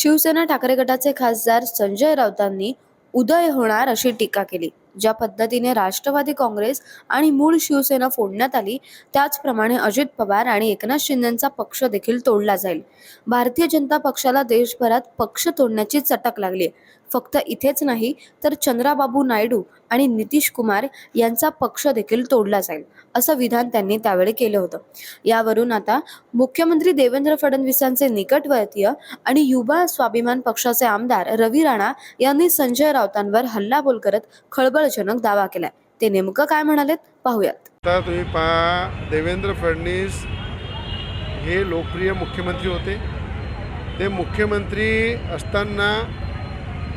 शिवसेना ठाकरे गटाचे खासदार संजय राऊतांनी उदय होणार अशी टीका केली. ज्या पद्धतीने राष्ट्रवादी काँग्रेस आणि मूळ शिवसेना फोडण्यात आली त्याचप्रमाणे अजित पवार आणि एकनाथ शिंदेचा पक्ष देखील तोडला जाईल. भारतीय जनता पक्षाला देशभरात पक्ष तोडण्याची चटक लागली फक्त इथेच नाही तर चंद्राबाबू नायडू आणि नितीश कुमार यांचा पक्ष देखील तोडला जाईल असं विधान त्यांनी त्यावेळी केलं होतं. यावरून आता मुख्यमंत्री देवेंद्र फडणवीसांचे निकटवर्तीय आणि युवा स्वाभिमान पक्षाचे आमदार रवी राणा यांनी संजय राऊतांवर हल्लाबोल करत खळबळजनक दावा केलाय. ते नेमकं काय म्हणालेत? पाहूयात. आता तुम्ही पहा देवेंद्र फडणवीस हे लोकप्रिय मुख्यमंत्री होते. ते मुख्यमंत्री असताना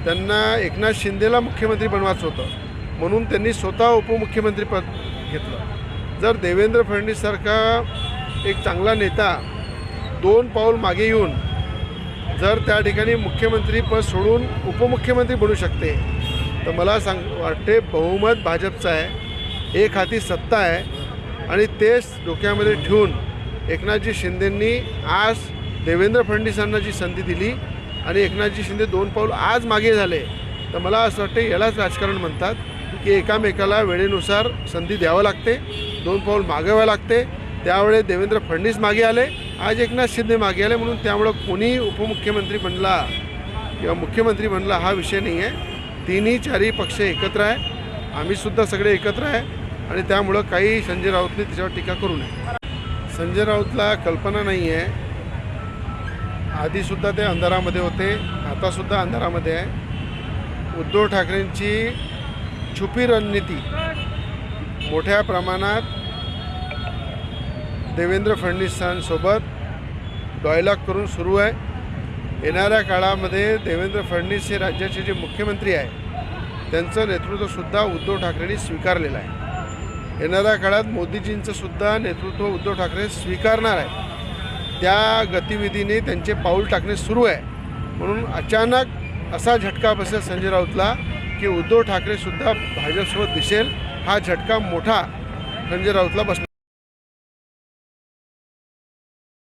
त्यांना एकनाथ शिंदेला मुख्यमंत्री बनवायचं होतं. म्हणून त्यांनी स्वतः उपमुख्यमंत्री पद घेतलं. जर देवेंद्र फडणवीससारखा एक चांगला नेता दोन पाऊल मागे येऊन जर त्या ठिकाणी मुख्यमंत्री पद सोडून उपमुख्यमंत्री बनू शकते तर मला सांग वाटते बहुमत भाजपचं आहे. एक हाती सत्ता आहे. आणि तेच डोक्यामध्ये ठेवून एकनाथजी शिंदेंनी आज देवेंद्र फडणवीसांना जी संधी दिली आणि एकनाथजी शिंदे दोन पाऊल आज मागे झाले. तर मला असं वाटतं यालाच राजकारण म्हणतात की एकामेकाला वेळेनुसार संधी द्यावं लागते दोन पाऊल मागावं लागते. त्यावेळे देवेंद्र फडणवीस मागे आले आज एकनाथ शिंदे मागे आले म्हणून त्यामुळं कोणी उपमुख्यमंत्री बनला किंवा मुख्यमंत्री बनला हा विषय नाही आहे तिन्ही चारही पक्ष एकत्र आहे. आम्हीसुद्धा सगळे एकत्र आहे. आणि त्यामुळं काही संजय राऊतने त्याच्यावर टीका करू नये. संजय राऊतला कल्पना नाही आहे. आधीसुद्धा ते अंधारामध्ये होते. आतासुद्धा अंधारामध्ये आहे. उद्धव ठाकरेंची छुपी रणनीती मोठ्या प्रमाणात देवेंद्र फडणवीसांसोबत डॉयलॉग करून सुरू आहे. येणाऱ्या काळामध्ये देवेंद्र फडणवीस हे राज्याचे जे मुख्यमंत्री आहे त्यांचं नेतृत्वसुद्धा उद्धव ठाकरेंनी स्वीकारलेलं आहे. येणाऱ्या काळात मोदीजींचंसुद्धा नेतृत्व उद्धव ठाकरे स्वीकारणार आहे. त्या गतिविधीने त्यांचे पाऊल टाकणे सुरू आहे. म्हणून अचानक असा झटका बसेल संजय राऊतला की उद्धव ठाकरेसुद्धा भाजपसोबत दिसेल. हा झटका मोठा संजय राऊतला बसणार